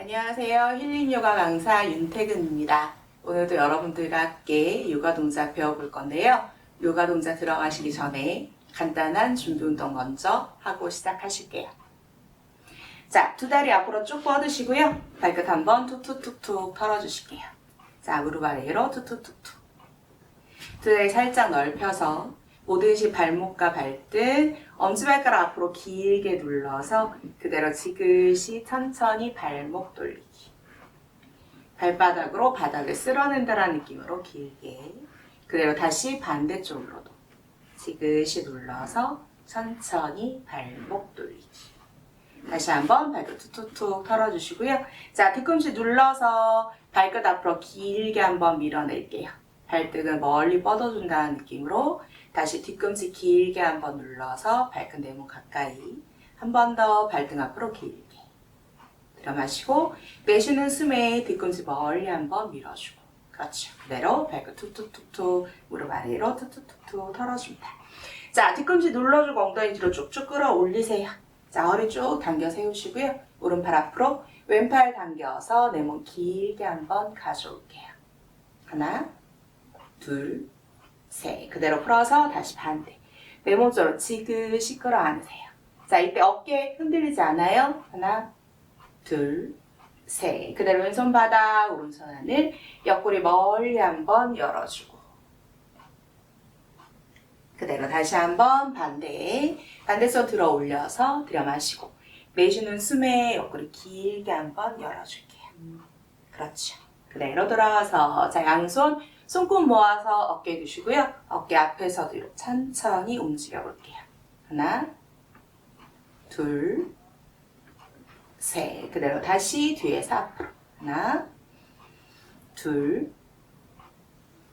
안녕하세요. 힐링 요가 강사 윤태근입니다. 오늘도 여러분들과 함께 요가 동작 배워볼 건데요. 요가 동작 들어가시기 전에 간단한 준비 운동 먼저 하고 시작하실게요. 자, 두 다리 앞으로 쭉 뻗으시고요. 발끝 한번 툭툭툭툭 털어주실게요. 자, 무릎 아래로 툭툭툭툭. 두 다리 살짝 넓혀서 오듯이 발목과 발등, 엄지발가락 앞으로 길게 눌러서 그대로 지그시 천천히 발목 돌리기. 발바닥으로 바닥을 쓸어낸다라는 느낌으로 길게. 그대로 다시 반대쪽으로도 지그시 눌러서 천천히 발목 돌리기. 다시 한번 발끝 툭툭툭 털어주시고요. 자, 뒤꿈치 눌러서 발끝 앞으로 길게 한번 밀어낼게요. 발등을 멀리 뻗어준다는 느낌으로 다시 뒤꿈치 길게 한번 눌러서 발끝 네모 가까이 한 번 더 발등 앞으로 길게 들어 마시고 내쉬는 숨에 뒤꿈치 멀리 한번 밀어주고 그렇죠. 그대로 발끝 툭툭툭툭 무릎 아래로 툭툭툭툭 털어줍니다. 자 뒤꿈치 눌러주고 엉덩이 뒤로 쭉쭉 끌어올리세요. 자 허리 쭉 당겨 세우시고요. 오른팔 앞으로 왼팔 당겨서 내 몸 길게 한번 가져올게요. 하나 둘 셋. 그대로 풀어서 다시 반대. 내 몸쪽으로 지그시 끌어안으세요. 자, 이때 어깨 흔들리지 않아요? 하나, 둘, 셋. 그대로 왼손 바닥, 오른손 하늘, 옆구리 멀리 한번 열어주고. 그대로 다시 한번 반대. 반대손 들어 올려서 들여 마시고. 내쉬는 숨에 옆구리 길게 한번 열어줄게요. 그렇죠. 그대로 돌아와서, 자, 양손 손끝 모아서 어깨 두시고요. 어깨 앞에서 뒤로 천천히 움직여 볼게요. 하나, 둘, 셋. 그대로 다시 뒤에서 앞으로. 하나, 둘,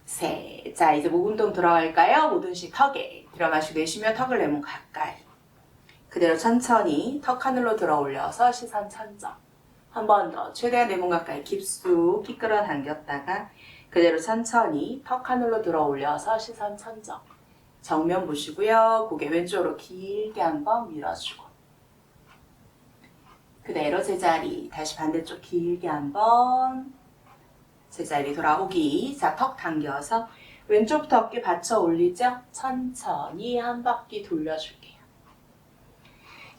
셋. 자, 이제 목 운동 들어갈까요? 모든식 턱에. 들어 마시고 내쉬며 턱을 내몸 가까이. 그대로 천천히 턱 하늘로 들어 올려서 시선 천정. 한 번 더. 최대한 내몸 가까이 깊숙이 끌어당겼다가 그대로 천천히 턱 하늘로 들어 올려서 시선 천정. 정면 보시고요. 고개 왼쪽으로 길게 한번 밀어주고. 그대로 제자리. 다시 반대쪽 길게 한번. 제자리 돌아오기. 자, 턱 당겨서 왼쪽부터 어깨 받쳐 올리죠? 천천히 한 바퀴 돌려줄게요.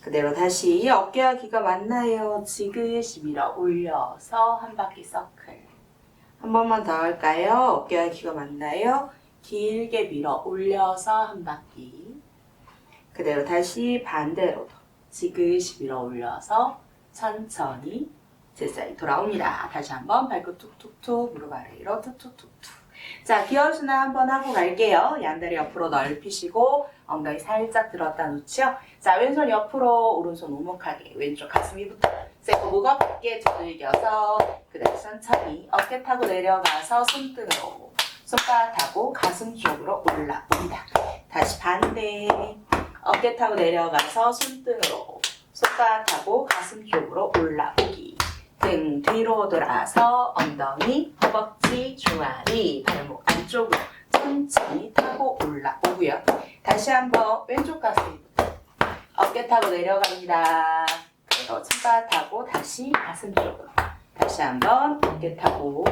그대로 다시 어깨와 귀가 만나요. 지그시 밀어 올려서 한 바퀴 서클. 한 번만 더 할까요? 어깨와 귀가 만나요. 길게 밀어 올려서 한 바퀴. 그대로 다시 반대로도 지그시 밀어 올려서 천천히 제자리 돌아옵니다. 다시 한번 발끝 툭툭툭 무릎 아래로 툭툭툭툭. 자, 기어순환 한번 하고 갈게요. 양다리 옆으로 넓히시고 엉덩이 살짝 들었다 놓죠. 자, 왼손 옆으로 오른손 오목하게 왼쪽 가슴 위부터 세고 무겁게 두들겨서 그대로 천천히 어깨 타고 내려가서 손등으로 손바닥하고 가슴 쪽으로 올라옵니다. 다시 반대 어깨 타고 내려가서 손등으로 손바닥하고 가슴 쪽으로 올라오기 등 뒤로 돌아서 엉덩이, 허벅지, 종아리, 발목 안쪽으로 천천히 타고 올라오고요. 다시 한번 왼쪽 가슴부터 어깨 타고 내려갑니다. 그리고 손바닥하고 다시 가슴 쪽으로 다시 한번 어깨 타고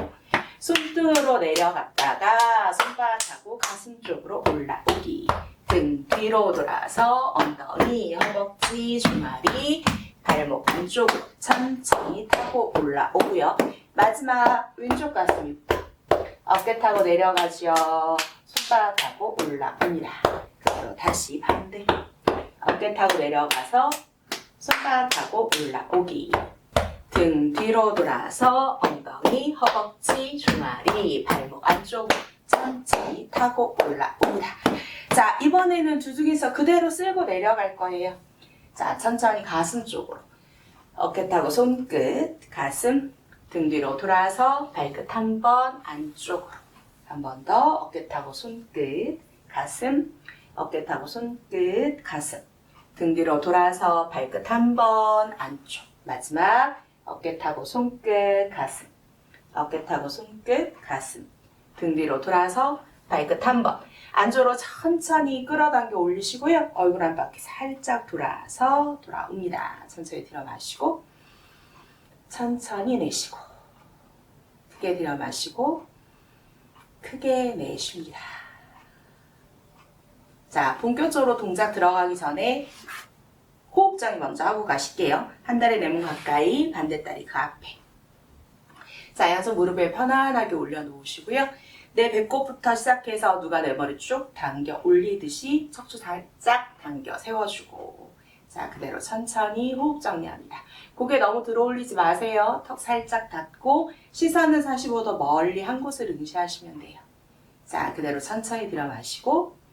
손등으로 내려갔다가 손바닥하고 가슴 쪽으로 올라오기 등 뒤로 돌아서 엉덩이, 허벅지, 종아리, 발목 안쪽으로 천천히 타고 올라오고요. 마지막 왼쪽 가슴부터 어깨 타고 내려가죠. 손바닥하고 올라옵니다. 그리고 다시 반대 어깨 타고 내려가서 손바닥하고 올라오기 등 뒤로 돌아서 엉덩이, 허벅지, 종아리, 발목 안쪽으로 천천히 타고 올라옵니다. 자, 이번에는 두 중에서 그대로 쓸고 내려갈 거예요. 자, 천천히 가슴 쪽으로. 어깨 타고 손끝, 가슴, 등 뒤로 돌아서 발끝 한 번 안쪽으로. 한 번 더 어깨 타고 손끝, 가슴, 어깨 타고 손끝, 가슴. 등 뒤로 돌아서 발끝 한 번 안쪽. 마지막 어깨 타고 손끝, 가슴. 어깨 타고 손끝, 가슴. 등 뒤로 돌아서 발끝 한 번. 안쪽으로 천천히 끌어당겨 올리시고요. 얼굴 한 바퀴 살짝 돌아서 돌아옵니다. 천천히 들어 마시고. 천천히 내쉬고 크게 들여 마시고 크게 내쉽니다. 자, 본격적으로 동작 들어가기 전에 호흡 정리 먼저 하고 가실게요. 한 다리 내몸 가까이, 반대다리 그 앞에. 자, 양손 무릎에 편안하게 올려놓으시고요. 내 배꼽부터 시작해서 누가 내 머리 쭉 당겨 올리듯이 척추 살짝 당겨 세워주고 자, 그대로 천천히 호흡 정리합니다. 고개 너무 들어올리지 마세요. 턱 살짝 닫고 시선은 45도 멀리 한 곳을 응시하시면 돼요. 자, 그대로 천천히 들여 마시고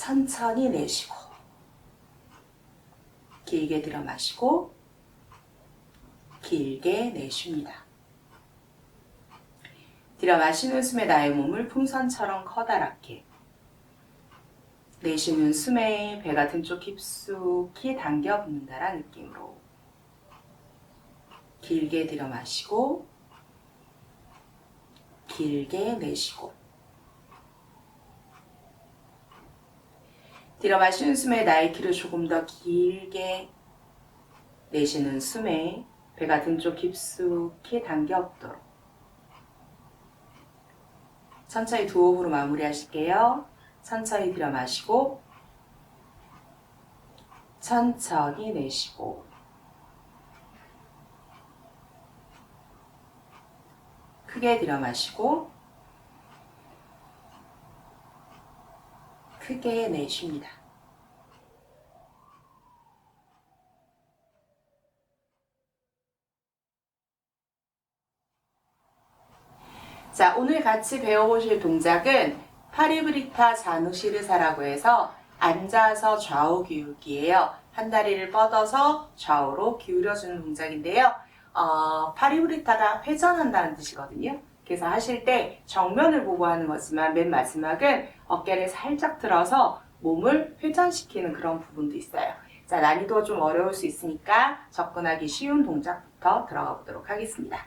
천천히 내쉬고 길게 들여 마시고 길게 내쉽니다. 들여 마시는 숨에 나의 몸을 풍선처럼 커다랗게 내쉬는 숨에 배가 등쪽 깊숙이 당겨 붓는다라는 느낌으로 길게 들여 마시고 길게 내쉬고 들여 마시는 숨에 나의 키를 조금 더 길게 내쉬는 숨에 배가 등 쪽 깊숙이 당겨 붓도록 천천히 두 호흡으로 마무리 하실게요. 천천히 들여 마시고 천천히 내쉬고 크게 들여 마시고 크게 내쉽니다. 자, 오늘 같이 배워보실 동작은 파리브리타 자누시르사라고 해서 앉아서 좌우 기울기예요. 한 다리를 뻗어서 좌우로 기울여주는 동작인데요. 어, 파리브리타가 회전한다는 뜻이거든요. 그래서 하실 때 정면을 보고 하는 거지만 맨 마지막은 어깨를 살짝 들어서 몸을 회전시키는 그런 부분도 있어요. 자, 난이도가 좀 어려울 수 있으니까 접근하기 쉬운 동작부터 들어가 보도록 하겠습니다.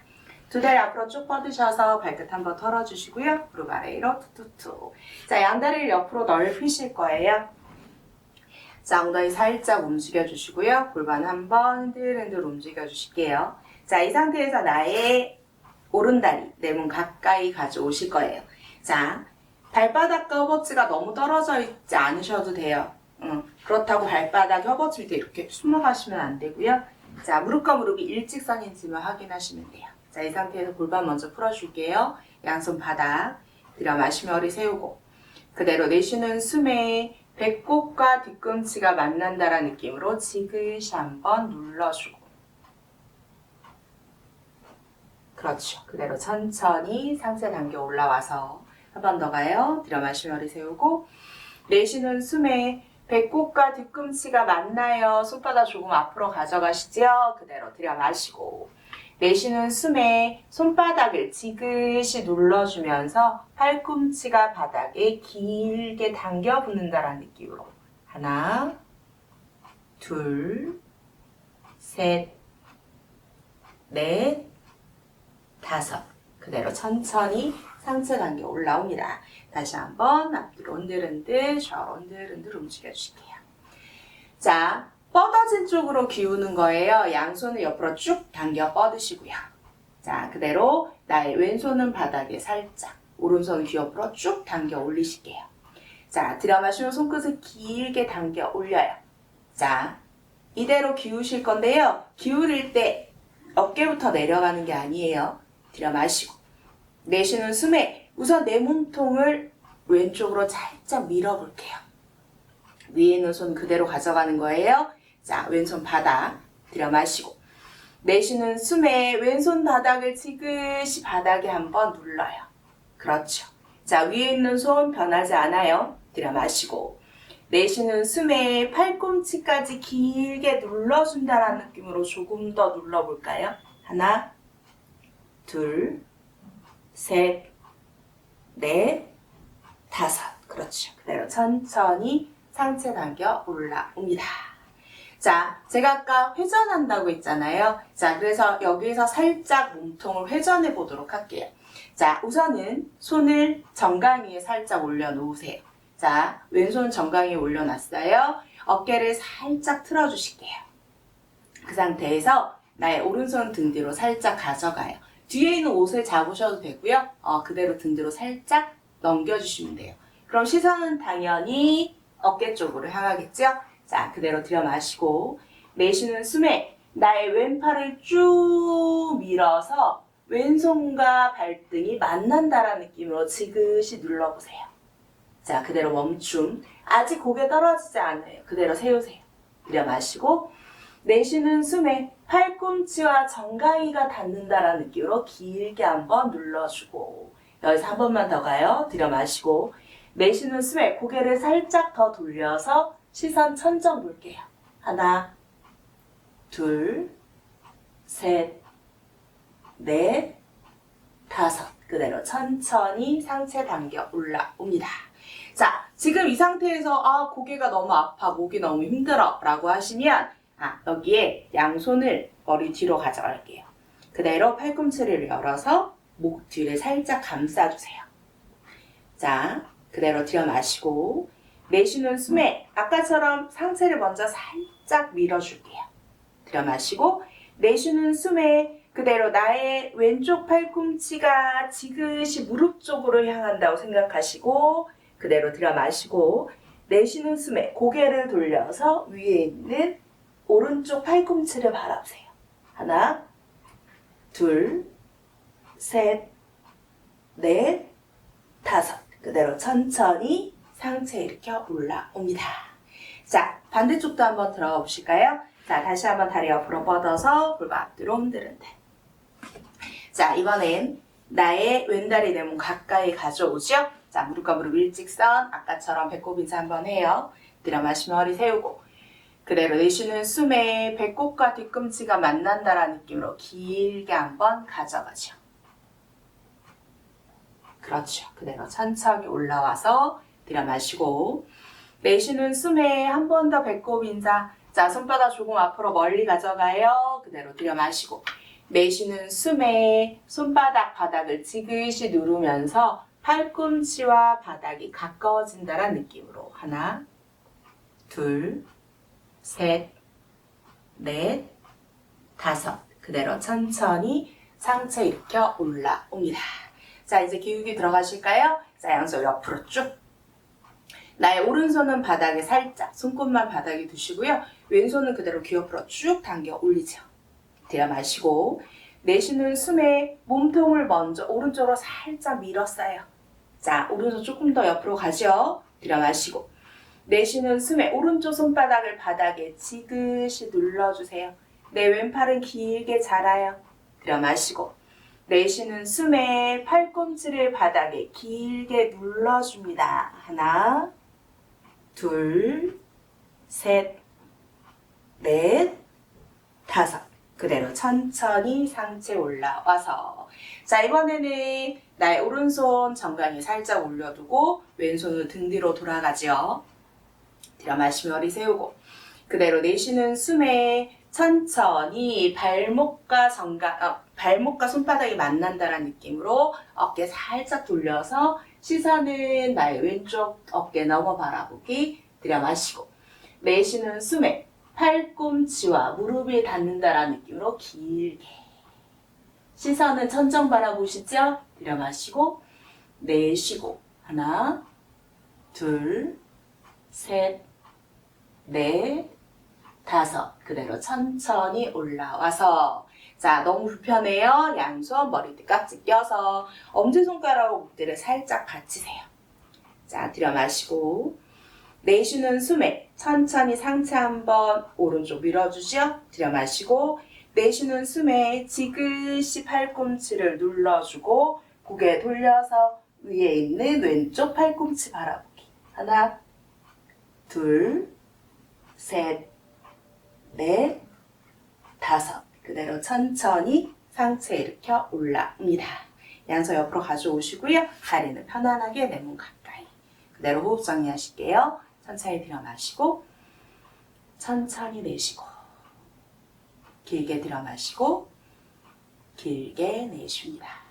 두 다리 앞으로 쭉 뻗으셔서 발끝 한번 털어주시고요. 무릎 아래로 툭툭툭. 자, 양다리를 옆으로 넓히실 거예요. 자, 엉덩이 살짝 움직여주시고요. 골반 한번 흔들흔들 움직여주실게요. 자, 이 상태에서 나의 오른다리, 내 몸 가까이 가져오실 거예요. 자, 발바닥과 허벅지가 너무 떨어져 있지 않으셔도 돼요. 응. 그렇다고 발바닥, 허벅지 밑에 이렇게 숨어가시면 안 되고요. 자, 무릎과 무릎이 일직선인지만 확인하시면 돼요. 자, 이 상태에서 골반 먼저 풀어줄게요. 양손 바닥 들여 마시며 허리 세우고 그대로 내쉬는 숨에 배꼽과 뒤꿈치가 만난다라는 느낌으로 지그시 한번 눌러주고 그렇죠. 그대로 천천히 상체 당겨 올라와서 한 번 더 가요. 들여 마시며 허리 세우고 내쉬는 숨에 배꼽과 뒤꿈치가 만나요. 손바닥 조금 앞으로 가져가시죠. 그대로 들여 마시고 내쉬는 숨에 손바닥을 지그시 눌러주면서 팔꿈치가 바닥에 길게 당겨 붙는다라는 느낌으로 하나, 둘, 셋, 넷, 다섯 그대로 천천히 상체 당겨 올라옵니다. 다시 한번 앞뒤로 흔들흔들 좌우 흔들흔들 움직여주실게요. 자, 뻗어진 쪽으로 기우는 거예요. 양손을 옆으로 쭉 당겨 뻗으시고요. 자, 그대로 나의 왼손은 바닥에 살짝, 오른손은 귀 옆으로 쭉 당겨 올리실게요. 자, 들여 마시면 손끝을 길게 당겨 올려요. 자, 이대로 기우실 건데요. 기울일 때 어깨부터 내려가는 게 아니에요. 들여 마시고 내쉬는 숨에 우선 내 몸통을 왼쪽으로 살짝 밀어볼게요. 위에 있는 손 그대로 가져가는 거예요. 자, 왼손 바닥 들여 마시고 내쉬는 숨에 왼손 바닥을 지그시 바닥에 한번 눌러요. 그렇죠. 자, 위에 있는 손 변하지 않아요. 들여 마시고 내쉬는 숨에 팔꿈치까지 길게 눌러준다라는 느낌으로 조금 더 눌러볼까요? 하나, 둘, 셋, 넷, 다섯. 그렇죠. 그대로 천천히 상체 당겨 올라옵니다. 자, 제가 아까 회전한다고 했잖아요. 자, 그래서 여기에서 살짝 몸통을 회전해 보도록 할게요. 자, 우선은 손을 정강 위에 살짝 올려놓으세요. 자, 왼손 정강 위에 올려놨어요. 어깨를 살짝 틀어주실게요. 그 상태에서 나의 오른손 등 뒤로 살짝 가져가요. 뒤에 있는 옷을 잡으셔도 되고요. 어, 그대로 등 뒤로 살짝 넘겨주시면 돼요. 그럼 시선은 당연히 어깨 쪽으로 향하겠죠? 자, 그대로 들여 마시고 내쉬는 숨에 나의 왼팔을 쭉 밀어서 왼손과 발등이 만난다라는 느낌으로 지그시 눌러보세요. 자, 그대로 멈춤. 아직 고개 떨어지지 않아요. 그대로 세우세요. 들여 마시고 내쉬는 숨에 팔꿈치와 정강이가 닿는다라는 느낌으로 길게 한번 눌러주고 여기서 한 번만 더 가요. 들여 마시고 내쉬는 숨에 고개를 살짝 더 돌려서 시선 천정 볼게요. 하나, 둘, 셋, 넷, 다섯. 그대로 천천히 상체 당겨 올라옵니다. 자, 지금 이 상태에서 아, 고개가 너무 아파, 목이 너무 힘들어 라고 하시면 아, 여기에 양손을 머리 뒤로 가져갈게요. 그대로 팔꿈치를 열어서 목 뒤를 살짝 감싸주세요. 자, 그대로 들여 마시고 내쉬는 숨에 아까처럼 상체를 먼저 살짝 밀어줄게요. 들여 마시고 내쉬는 숨에 그대로 나의 왼쪽 팔꿈치가 지그시 무릎 쪽으로 향한다고 생각하시고 그대로 들여 마시고 내쉬는 숨에 고개를 돌려서 위에 있는 오른쪽 팔꿈치를 바라보세요. 하나, 둘, 셋, 넷, 다섯. 그대로 천천히 상체 일으켜 올라옵니다. 자, 반대쪽도 한번 들어가 보실까요? 자, 다시 한번 다리 옆으로 뻗어서 골반 앞뒤로 흔들흔들. 자, 이번엔 나의 왼다리 내 몸 가까이 가져오죠? 자, 무릎과 무릎 일직선. 아까처럼 배꼽 인사 한번 해요. 들여 마시면 허리 세우고. 그대로 내쉬는 숨에 배꼽과 뒤꿈치가 만난다라는 느낌으로 길게 한번 가져가죠. 그렇죠. 그대로 천천히 올라와서 들여 마시고. 내쉬는 숨에 한 번 더 배꼽 인사. 자, 손바닥 조금 앞으로 멀리 가져가요. 그대로 들여 마시고. 내쉬는 숨에 손바닥 바닥을 지그시 누르면서 팔꿈치와 바닥이 가까워진다는 느낌으로 하나, 둘, 셋, 넷, 다섯. 그대로 천천히 상체 일으켜 올라옵니다. 자, 이제 기울기 들어가실까요? 자, 양손 옆으로 쭉. 나의 오른손은 바닥에 살짝, 손끝만 바닥에 두시고요. 왼손은 그대로 귀 옆으로 쭉 당겨 올리죠. 들여 마시고, 내쉬는 숨에 몸통을 먼저 오른쪽으로 살짝 밀었어요. 자, 오른손 조금 더 옆으로 가죠. 들여 마시고, 내쉬는 숨에 오른쪽 손바닥을 바닥에 지그시 눌러주세요. 내 왼팔은 길게 자라요. 들여 마시고, 내쉬는 숨에 팔꿈치를 바닥에 길게 눌러줍니다. 하나, 둘, 셋, 넷, 다섯. 그대로 천천히 상체 올라와서. 자, 이번에는 나의 오른손 정강이 살짝 올려두고 왼손을 등 뒤로 돌아가죠. 마시며 허리 세우고. 그대로 내쉬는 숨에 천천히 발목과 정강, 어, 발목과 손바닥이 만난다는 느낌으로 어깨 살짝 돌려서 시선은 나의 왼쪽 어깨 넘어 바라보기 들여 마시고 내쉬는 숨에 팔꿈치와 무릎이 닿는다는 느낌으로 길게 시선은 천정 바라보시죠? 들여 마시고 내쉬고 하나 둘셋 넷 다섯. 그대로 천천히 올라와서. 자 너무 불편해요. 양손 머리띠 깍지 껴서 엄지손가락하고 목대를 살짝 받치세요. 자 들여 마시고. 내쉬는 숨에 천천히 상체 한번 오른쪽 밀어주죠 들여 마시고 내쉬는 숨에 지그시 팔꿈치를 눌러주고 고개 돌려서 위에 있는 왼쪽 팔꿈치 바라보기. 하나 둘 셋 넷, 다섯. 그대로 천천히 상체 일으켜 올라옵니다. 양손 옆으로 가져오시고요. 다리는 편안하게 내 몸 가까이. 그대로 호흡 정리하실게요. 천천히 들여 마시고, 천천히 내쉬고, 길게 들여 마시고, 길게 내쉽니다.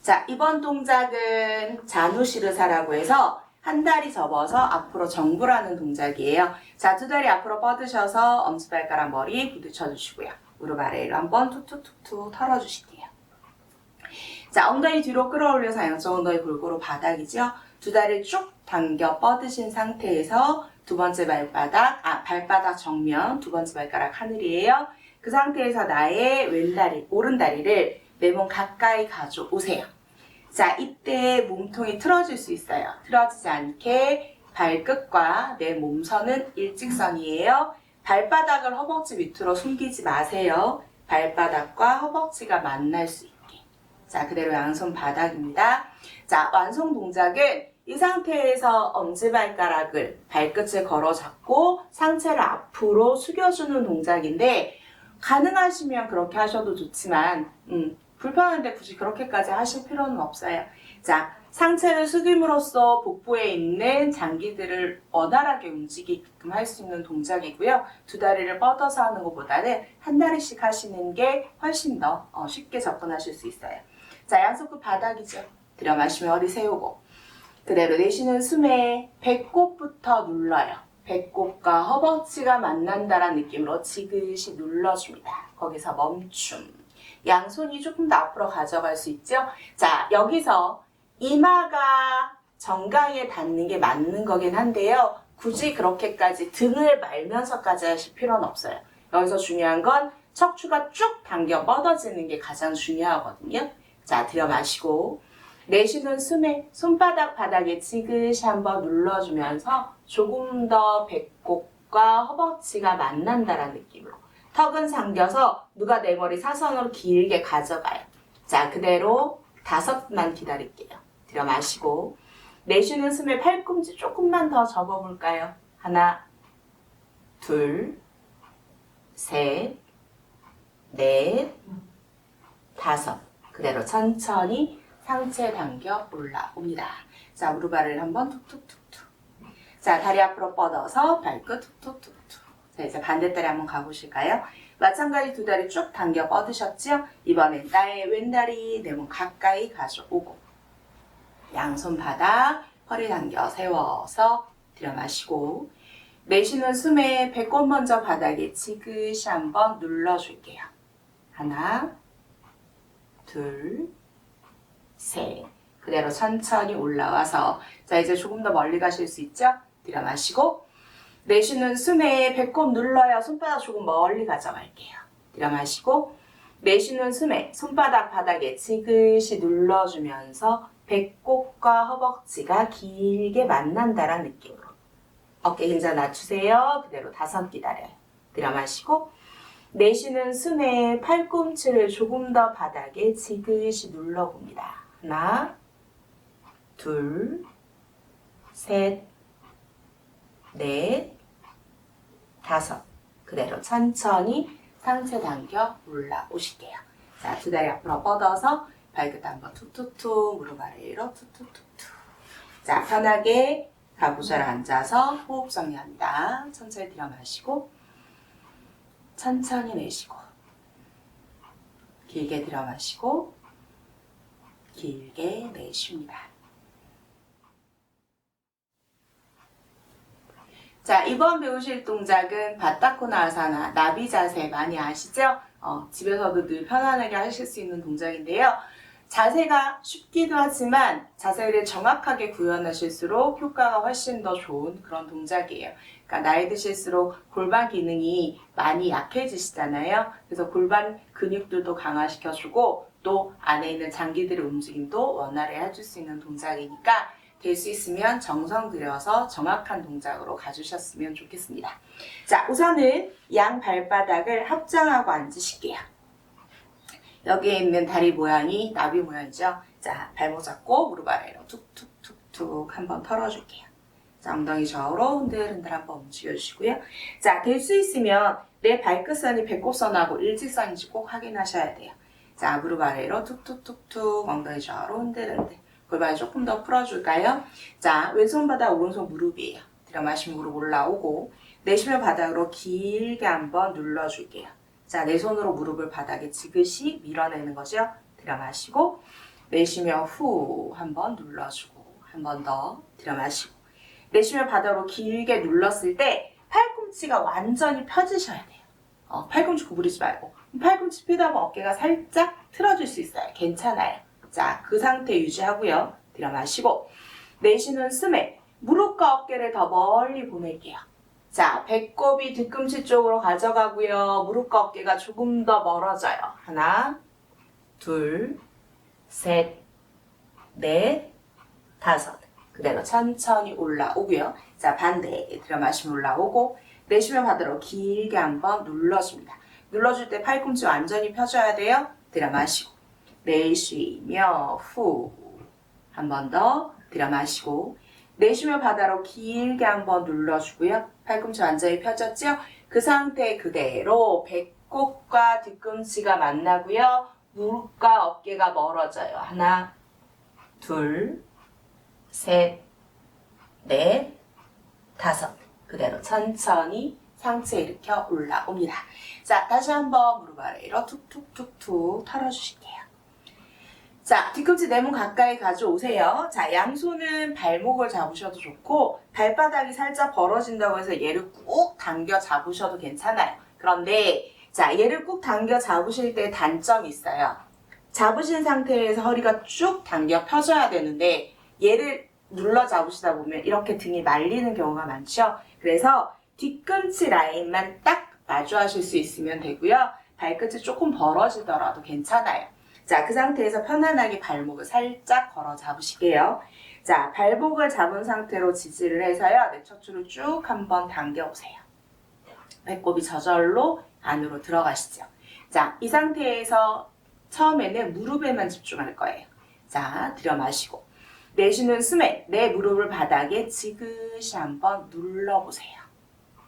자, 이번 동작은 자누시르사라고 해서 한 다리 접어서 앞으로 정굴하는 동작이에요. 자, 두 다리 앞으로 뻗으셔서 엄지발가락 머리 부딪혀 주시고요. 무릎 아래로 한번 툭툭툭툭 털어주실게요. 자, 엉덩이 뒤로 끌어올려서 양쪽 엉덩이 골고루 바닥이죠. 두 다리를 쭉 당겨 뻗으신 상태에서 두 번째 발바닥, 아, 발바닥 정면, 두 번째 발가락 하늘이에요. 그 상태에서 나의 왼다리, 오른다리를 내 몸 가까이 가져오세요. 자, 이때 몸통이 틀어질 수 있어요. 틀어지지 않게 발끝과 내 몸선은 일직선이에요. 발바닥을 허벅지 밑으로 숨기지 마세요. 발바닥과 허벅지가 만날 수 있게. 자, 그대로 양손 바닥입니다. 자, 완성 동작은 이 상태에서 엄지발가락을 발끝을 걸어 잡고 상체를 앞으로 숙여주는 동작인데 가능하시면 그렇게 하셔도 좋지만 음, 불편한데 굳이 그렇게까지 하실 필요는 없어요. 자, 상체를 숙임으로써 복부에 있는 장기들을 원활하게 움직이게끔 할 수 있는 동작이고요. 두 다리를 뻗어서 하는 것보다는 한 다리씩 하시는 게 훨씬 더 어, 쉽게 접근하실 수 있어요. 자, 양손 끝 바닥이죠. 들여 마시며 허리 세우고 그대로 내쉬는 숨에 배꼽부터 눌러요. 배꼽과 허벅지가 만난다라는 느낌으로 지그시 눌러줍니다. 거기서 멈춤. 양손이 조금 더 앞으로 가져갈 수 있죠? 자, 여기서 이마가 정강에 닿는 게 맞는 거긴 한데요. 굳이 그렇게까지 등을 말면서까지 하실 필요는 없어요. 여기서 중요한 건 척추가 쭉 당겨 뻗어지는 게 가장 중요하거든요. 자, 들여 마시고 내쉬는 숨에 손바닥 바닥에 지그시 한번 눌러주면서 조금 더 배꼽과 허벅지가 만난다라는 느낌으로 턱은 잠겨서 누가 내 머리 사선으로 길게 가져가요. 자, 그대로 다섯만 기다릴게요. 들여 마시고 내쉬는 숨에 팔꿈치 조금만 더 접어볼까요? 하나, 둘, 셋, 넷, 다섯. 그대로 천천히 상체 당겨 올라옵니다. 자, 무릎 아래를 한번 툭툭툭툭. 자, 다리 앞으로 뻗어서 발끝 툭툭툭툭. 자, 이제 반대다리 한번 가보실까요? 마찬가지 두 다리 쭉 당겨 뻗으셨죠? 이번엔 나의 왼다리 내 몸 가까이 가져오고 양손 바닥 허리 당겨 세워서 들여 마시고 내쉬는 숨에 배꼽 먼저 바닥에 지그시 한번 눌러줄게요. 하나, 둘, 셋. 그대로 천천히 올라와서 자 이제 조금 더 멀리 가실 수 있죠? 들여 마시고 내쉬는 숨에 배꼽 눌러야 손바닥 조금 멀리 가져갈게요. 마시고 내쉬는 숨에 손바닥 바닥에 지그시 눌러주면서 배꼽과 허벅지가 길게 만난다는 느낌으로 어깨 힘자 낮추세요. 그대로 다섯 기다려요. 들여 마시고 내쉬는 숨에 팔꿈치를 조금 더 바닥에 지그시 눌러봅니다. 하나, 둘, 셋, 넷, 다섯. 그대로 천천히 상체 당겨 올라오실게요. 자, 두 다리 앞으로 뻗어서 발끝 한번 툭툭툭, 무릎 아래로 툭툭툭툭. 자, 편하게 가부좌를 앉아서 호흡 정리합니다. 천천히 들여 마시고, 천천히 내쉬고, 길게 들여 마시고, 길게 내쉽니다. 자, 이번 배우실 동작은 바타코나 아사나, 나비 자세 많이 아시죠? 어, 집에서도 늘 편안하게 하실 수 있는 동작인데요. 자세가 쉽기도 하지만 자세를 정확하게 구현하실수록 효과가 훨씬 더 좋은 그런 동작이에요. 그러니까 나이 드실수록 골반 기능이 많이 약해지시잖아요. 그래서 골반 근육들도 강화시켜주고 또 안에 있는 장기들의 움직임도 원활히 해줄 수 있는 동작이니까 될 수 있으면 정성 들여서 정확한 동작으로 가주셨으면 좋겠습니다. 자, 우선은 양 발바닥을 합장하고 앉으실게요. 여기에 있는 다리 모양이 나비 모양이죠. 자, 발목 잡고 무릎 아래로 툭툭툭툭 한번 털어줄게요. 자, 엉덩이 좌우로 흔들흔들 한번 움직여주시고요. 자, 될 수 있으면 내 발끝선이 배꼽선하고 일직선인지 꼭 확인하셔야 돼요. 자, 무릎 아래로 툭툭툭툭 엉덩이 좌우로 흔들흔들. 골반을 조금 더 풀어줄까요? 자, 왼손 바닥, 오른손 무릎이에요. 들여 마시면 무릎 올라오고 내쉬면 바닥으로 길게 한번 눌러줄게요. 자, 내 손으로 무릎을 바닥에 지그시 밀어내는 거죠. 들여 마시고 내쉬며 후 한번 눌러주고 한 번 더 들여 마시고 내쉬면 바닥으로 길게 눌렀을 때 팔꿈치가 완전히 펴지셔야 돼요. 어, 팔꿈치 구부리지 말고. 팔꿈치 펴다 보면 어깨가 살짝 틀어질 수 있어요. 괜찮아요. 자, 그 상태 유지하고요. 들여 마시고. 내쉬는 숨에 무릎과 어깨를 더 멀리 보낼게요. 자, 배꼽이 뒤꿈치 쪽으로 가져가고요. 무릎과 어깨가 조금 더 멀어져요. 하나, 둘, 셋, 넷, 다섯. 그대로 천천히 올라오고요. 자, 반대 들여 마시면 올라오고 내쉬면 바닥으로 길게 한번 눌러줍니다. 눌러줄 때 팔꿈치 완전히 펴줘야 돼요. 들여 마시고 내쉬며 후. 한 번 더 들여 마시고 내쉬며 바닥으로 길게 한번 눌러주고요. 팔꿈치 완전히 펴졌죠? 그 상태 그대로 배꼽과 뒤꿈치가 만나고요. 무릎과 어깨가 멀어져요. 하나, 둘, 셋, 넷, 다섯. 그대로 천천히 상체 일으켜 올라옵니다. 자, 다시 한번 무릎 아래로 툭툭툭툭 털어주실게요. 자, 뒤꿈치 내몸 가까이 가져오세요. 자, 양손은 발목을 잡으셔도 좋고, 발바닥이 살짝 벌어진다고 해서 얘를 꾹 당겨 잡으셔도 괜찮아요. 그런데, 자, 얘를 꾹 당겨 잡으실 때 단점이 있어요. 잡으신 상태에서 허리가 쭉 당겨 펴져야 되는데, 얘를 눌러 잡으시다 보면 이렇게 등이 말리는 경우가 많죠. 그래서 뒤꿈치 라인만 딱 마주하실 수 있으면 되고요. 발끝이 조금 벌어지더라도 괜찮아요. 자, 그 상태에서 편안하게 발목을 살짝 걸어 잡으실게요. 자, 발목을 잡은 상태로 지지를 해서요. 내 척추를 쭉 한번 당겨보세요. 배꼽이 저절로 안으로 들어가시죠. 자, 이 상태에서 처음에는 무릎에만 집중할 거예요. 자, 들여 마시고. 내쉬는 숨에 내 무릎을 바닥에 지그시 한번 눌러보세요.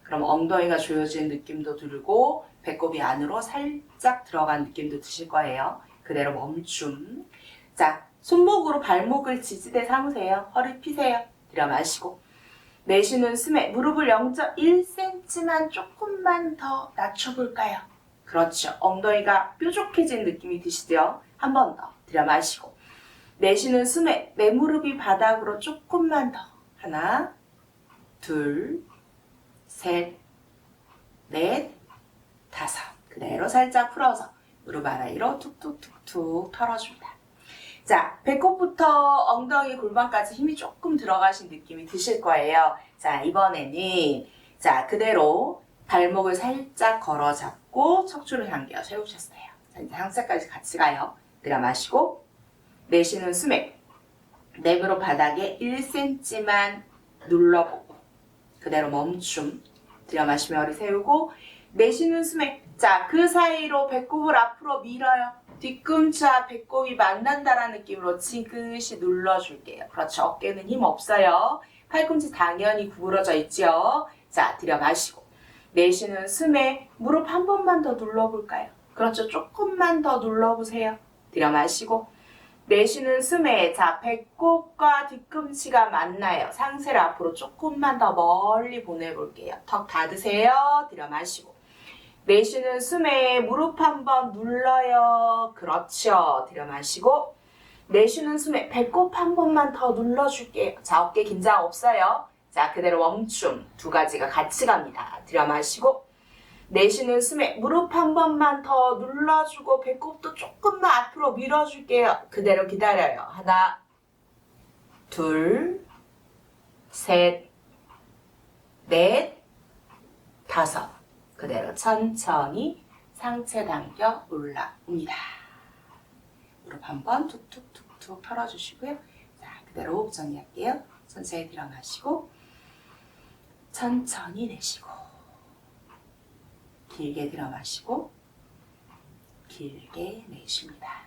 그럼 엉덩이가 조여진 느낌도 들고 배꼽이 안으로 살짝 들어간 느낌도 드실 거예요. 그대로 멈춤. 자, 손목으로 발목을 지지대 삼으세요. 허리 피세요. 들여 마시고. 내쉬는 숨에 무릎을 0.1cm만 조금만 더 낮춰볼까요? 그렇죠. 엉덩이가 뾰족해진 느낌이 드시죠? 한 번 더 들여 마시고. 내쉬는 숨에 내 무릎이 바닥으로 조금만 더. 하나, 둘, 셋, 넷, 다섯. 그대로 살짝 풀어서 아래로 툭툭툭툭 털어줍니다. 자, 배꼽부터 엉덩이 골반까지 힘이 조금 들어가신 느낌이 드실 거예요. 자, 이번에는 자, 그대로 발목을 살짝 걸어 잡고 척추를 당겨 세우셨어요. 자, 이제 상체까지 같이 가요. 들여 마시고 내쉬는 숨에 내부로 바닥에 1cm만 눌러보고 그대로 멈춤 들여 마시며 허리 세우고 내쉬는 숨에 자 그 사이로 배꼽을 앞으로 밀어요. 뒤꿈치와 배꼽이 만난다라는 느낌으로 지그시 눌러줄게요. 그렇죠. 어깨는 힘 없어요. 팔꿈치 당연히 구부러져 있죠 자 들여 마시고. 내쉬는 숨에 무릎 한 번만 더 눌러볼까요? 그렇죠. 조금만 더 눌러보세요. 들여 마시고. 내쉬는 숨에 자 배꼽과 뒤꿈치가 만나요. 상체를 앞으로 조금만 더 멀리 보내볼게요. 턱 닫으세요. 들여 마시고 내쉬는 숨에 무릎 한번 눌러요. 그렇죠. 들여 마시고 내쉬는 숨에 배꼽 한 번만 더 눌러줄게요. 자 어깨 긴장 없어요. 자 그대로 멈춤 두 가지가 같이 갑니다. 들여 마시고 내쉬는 숨에 무릎 한 번만 더 눌러주고 배꼽도 조금만 앞으로 밀어줄게요. 그대로 기다려요. 하나, 둘, 셋, 넷, 다섯. 그대로 천천히 상체 당겨 올라옵니다. 무릎 한번 툭툭툭툭 털어주시고요. 자, 그대로 호흡 정리할게요. 천천히 들어 마시고, 천천히 내쉬고, 길게 들어 마시고 길게 내쉽니다.